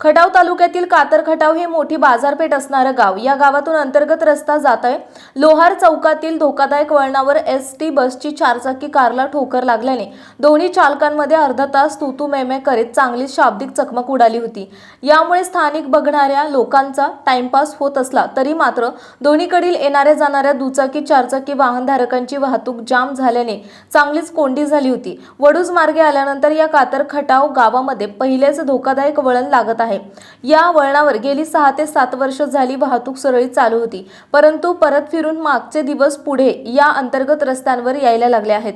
खटाव तालुक्यातील कातर खटाव हे मोठी बाजारपेठ असणारं गाव. या गावातून अंतर्गत रस्ता जात आहे. लोहार चौकातील धोकादायक वळणावर एस टी बसची चारचाकी कारला ठोकर लागल्याने दोन्ही चालकांमध्ये अर्धा तास तुतू मेमे करीत चांगली शाब्दिक चकमक उडाली होती. यामुळे स्थानिक बघणाऱ्या लोकांचा टाइमपास होत असला तरी मात्र दोन्हीकडील येणाऱ्या जाणाऱ्या दुचाकी चारचाकी वाहनधारकांची वाहतूक जाम झाल्याने चांगलीच कोंडी झाली होती. वडूज मार्गे आल्यानंतर या कातर खटाव गावामध्ये पहिलेच धोकादायक वळण लागत आहे. या वळणावर गेली सहा ते सात वर्ष झाली वाहतूक सुरळीत चालू होती. परंतु परत फिरून मागचे दिवस पुढे या अंतर्गत रस्त्यांवर यायला लागले आहेत.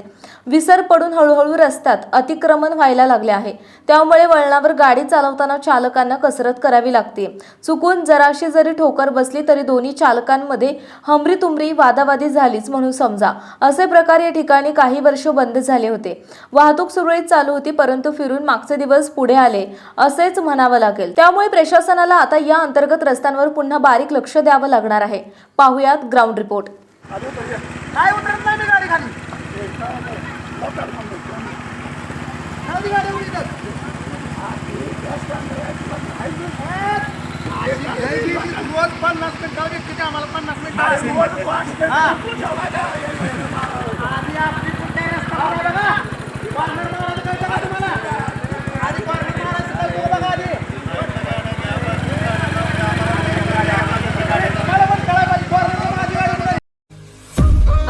विसर पडून हळूहळू रस्त्यात अतिक्रमण व्हायला लागले आहे. त्यामुळे वळणावर गाडी चालवताना चालकांना कसरत करावी लागते. चुकून जराशी जरी ठोकर बसली तरी दोन्ही चालकांमध्ये हमरी तुमरी वादावादी झालीच म्हणून समजा. असे प्रकार या ठिकाणी काही वर्ष बंद झाले होते. वाहतूक सुरळीत चालू होती परंतु फिरून मागचे दिवस पुढे आले असेच म्हणावं लागेल. त्यामुळे प्रशासनाला आता या अंतर्गत रस्त्यांवर पुन्हा बारीक लक्ष द्यावं लागणार आहे. पाहुयात ग्राउंड रिपोर्ट. काय उतरत नाही